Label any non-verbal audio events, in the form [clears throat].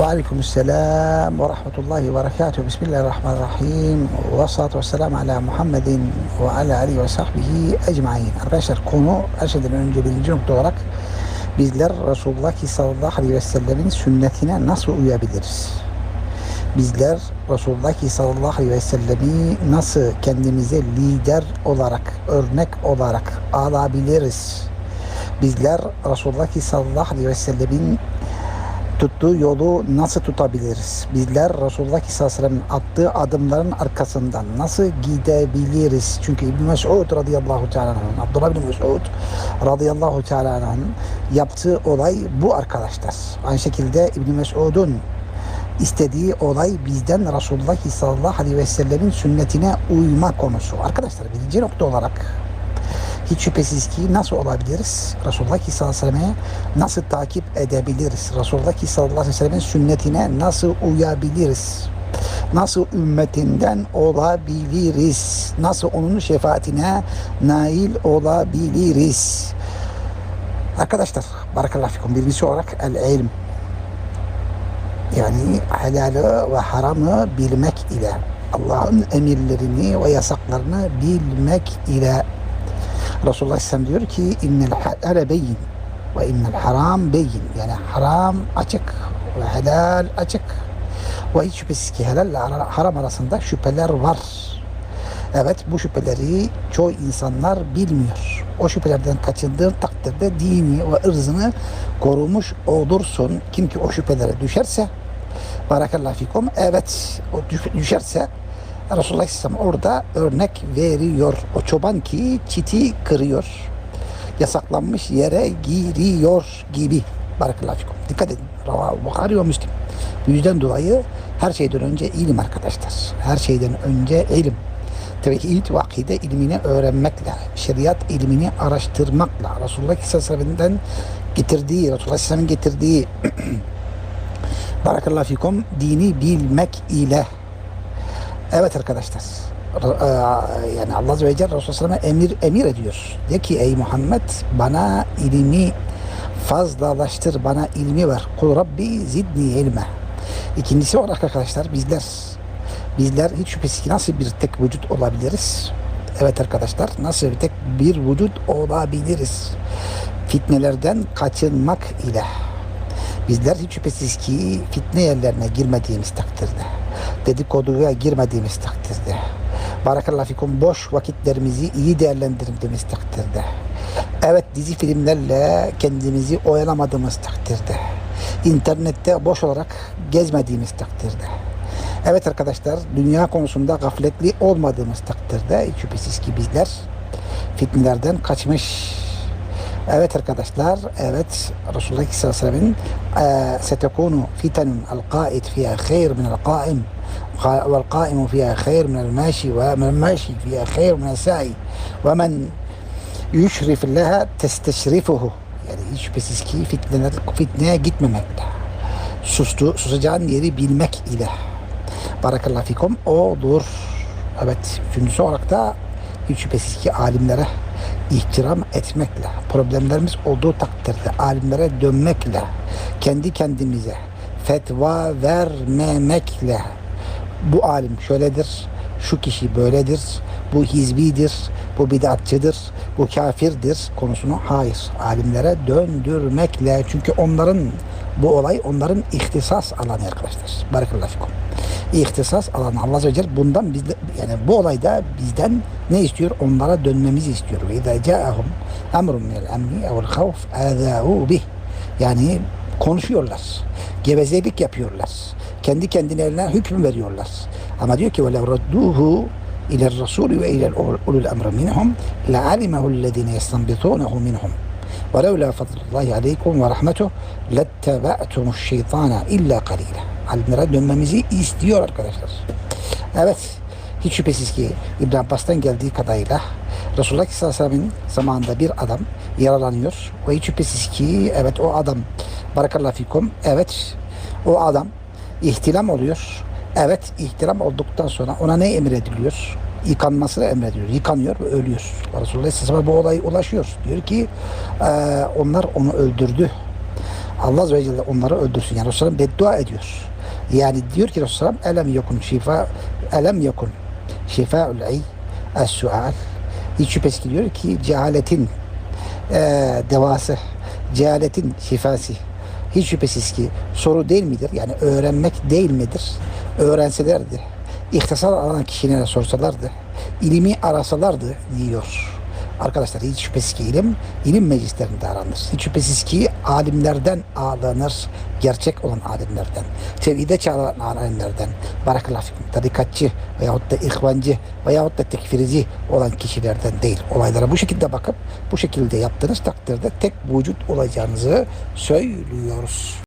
وعليكم السلام ورحمة الله وبركاته بسم الله الرحمن الرحيم والصلاة والسلام على Muhammed ve ala alihi ve sahbihi ecmain. Arkadaşlar konu her şeyden önce birinci nokta olarak bizler Resulullah sallallahu aleyhi ve sellemin sünnetine nasıl uyabiliriz? Bizler Resulullah sallallahu aleyhi ve sellemi nasıl kendimize lider olarak, örnek olarak alabiliriz? Bizler Resulullah sallallahu aleyhi ve sellemin tuttuğu yolu nasıl tutabiliriz? Bizler Resulullah sallallahu aleyhi ve sellem'in attığı adımların arkasından nasıl gidebiliriz? Çünkü İbn Mes'ud radıyallahu teala Abdullah bin Mes'ud radıyallahu teala yaptığı olay bu arkadaşlar. Aynı şekilde İbn Mes'ud'un istediği olay bizden Resulullah sallallahu aleyhi ve sellemin sünnetine uyma konusu. Arkadaşlar birinci nokta olarak hiç şüphesiz ki nasıl olabiliriz? Resulullah sallallahu nasıl takip edebiliriz? Resulullah sallallahu sünnetine nasıl uyabiliriz? Nasıl ümmetinden olabiliriz? Nasıl onun şefaatine nail olabiliriz? Arkadaşlar, barakallahu fikum. Birincisi olarak el ilm. Yani helalı ve haramı bilmek ile Allah'ın emirlerini ve yasaklarını bilmek ile Resulullah Aleyhisselam diyor ki innel halale beyin ve innel haram beyin. Yani haram açık ve helal açık. Ve hiç şüphesiz ki helal ile haram arasında şüpheler var. Evet bu şüpheleri çoğu insanlar bilmiyor. O şüphelerden kaçındığın takdirde dini ve ırzını korumuş olursun. Kim ki o şüphelere düşerse barakallahu fikum evet o düşerse Resulullah Aleyhisselam orada örnek veriyor. O çoban ki çiti kırıyor. Yasaklanmış yere giriyor gibi. Barakallahu fikum. Dikkat edin. Ravahu Bukhari ve Müslim. Yüzden dolayı her şeyden önce ilim arkadaşlar. Her şeyden önce ilim. Tevhid ve akide ilmini öğrenmekle, şeriat ilmini araştırmakla, Resulullah Aleyhisselam'dan getirdiği, Resulullah Aleyhisselam'ın getirdiği [clears throat] Barakallahu fikum dini bilmek ile Evet arkadaşlar. Yani Allah Azze ve Celle Resulullah emir, emir ediyor. De ki ey Muhammed bana ilmi fazlalaştır, bana ilmi ver. Kul Rabbi zidni ilme. İkincisi olarak arkadaşlar bizler bizler hiç şüphesiz ki nasıl bir tek vücut olabiliriz? Evet arkadaşlar nasıl bir tek bir vücut olabiliriz? Fitnelerden kaçınmak ile. Bizler hiç şüphesiz ki fitne yerlerine girmediğimiz takdirde dedikoduya girmediğimiz takdirde. Barakallahu fikum boş vakitlerimizi iyi değerlendirdiğimiz takdirde. Evet dizi filmlerle kendimizi oyalamadığımız takdirde. İnternette boş olarak gezmediğimiz takdirde. Evet arkadaşlar dünya konusunda gafletli olmadığımız takdirde şüphesiz ki bizler fitnelerden kaçmış Evet arkadaşlar, evet Resulullah sallallahu aleyhi ve sellem'in setekunu fitanun el-qaid fiha khayr min el-qaim والقائم فيها خير من ومن الماشي فيها خير من السعي ومن يشرف لها تستشرفه yani hiç şüphesiz ki fitneler, fitneye gitmemekle sustu, susacağın yeri bilmek ile barakallahu fikum olur evet üçüncüsü olarak da hiç şüphesiz ki alimlere ihtiram etmekle, problemlerimiz olduğu takdirde alimlere dönmekle, kendi kendimize fetva vermemekle bu alim şöyledir, şu kişi böyledir, bu hizbidir, bu bidatçıdır, bu kafirdir konusunu hayır alimlere döndürmekle çünkü onların bu olay onların ihtisas alanı arkadaşlar. Barakallahu fikum İhtisas alanı Allah Azze ve Celle bundan biz yani bu olayda bizden ne istiyor? Onlara dönmemizi istiyor. Ve izâ câehum emrun minel emni evvel havf âzâhu bih. Yani konuşuyorlar. Gevezelik yapıyorlar. Kendi kendilerine hüküm veriyorlar. Ama diyor ki وَلَوْ رَدُّوهُ إلى الرسول وإلى أولي الأمر منهم لعلمه الذين يستنبطونه منهم ولولا فضل الله عليكم ورحمته لاتبعتم الشيطان إلا قليلا alimlere dönmemizi istiyor arkadaşlar. Evet, hiç şüphesiz ki İbn Abbas'tan geldiği kadarıyla Resulullah sallallahu aleyhi ve sellem'in zamanında bir adam yaralanıyor ve hiç şüphesiz ki evet o adam barakallahu fikum evet o adam ihtilam oluyor. Evet ihtilam olduktan sonra ona ne emrediliyor? Yıkanmasını emrediyor. Yıkanıyor ve ölüyor. Resulullah sallallahu bu olay ulaşıyor. Diyor ki onlar onu öldürdü. Allah Azze ve Celle onları öldürsün. Yani Resulullah beddua ediyor. Yani diyor ki Resulullah elem yekun şifa elem yekun şifa'ul ey es-sual hiç şüphesiz diyor ki cehaletin eee devası cehaletin şifası hiç şüphesiz ki soru değil midir? Yani öğrenmek değil midir? Öğrenselerdi, ihtisar alan kişilere sorsalardı, ilimi arasalardı diyor. Arkadaşlar hiç şüphesiz ki ilim, ilim meclislerinde aranır. Hiç şüphesiz ki alimlerden ağlanır, gerçek olan alimlerden. Tevhide çağıran alimlerden, barakallahu fikum, tarikatçı veyahut da ihvancı veyahut da tekfirici olan kişilerden değil. Olaylara bu şekilde bakıp bu şekilde yaptığınız takdirde tek vücut olacağınızı söylüyoruz.